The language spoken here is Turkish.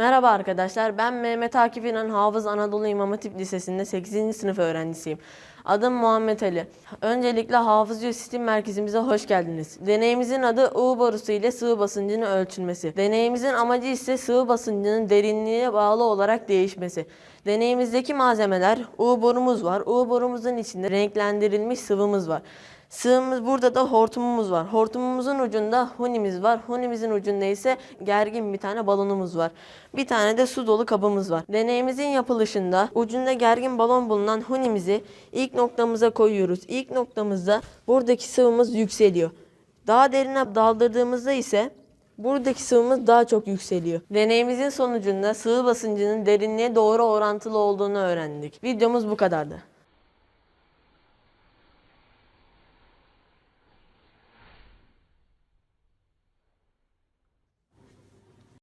Merhaba arkadaşlar, ben Mehmet Akif İnan Hafız Anadolu İmam Hatip Lisesi'nde 8. sınıf öğrencisiyim. Adım Muhammed Ali. Öncelikle Hafız Sistem Merkezimize hoş geldiniz. Deneyimizin adı U borusu ile sıvı basıncının ölçülmesi. Deneyimizin amacı ise sıvı basıncının derinliğe bağlı olarak değişmesi. Deneyimizdeki malzemeler U borumuz var. U borumuzun içinde renklendirilmiş sıvımız var. Sığımız burada da hortumumuz var. Hortumumuzun ucunda hunimiz var. Hunimizin ucunda ise gergin bir tane balonumuz var. Bir tane de su dolu kabımız var. Deneyimizin yapılışında ucunda gergin balon bulunan hunimizi ilk noktamıza koyuyoruz. İlk noktamızda buradaki sıvımız yükseliyor. Daha derine daldırdığımızda ise buradaki sıvımız daha çok yükseliyor. Deneyimizin sonucunda sıvı basıncının derinliğe doğru orantılı olduğunu öğrendik. Videomuz bu kadardı.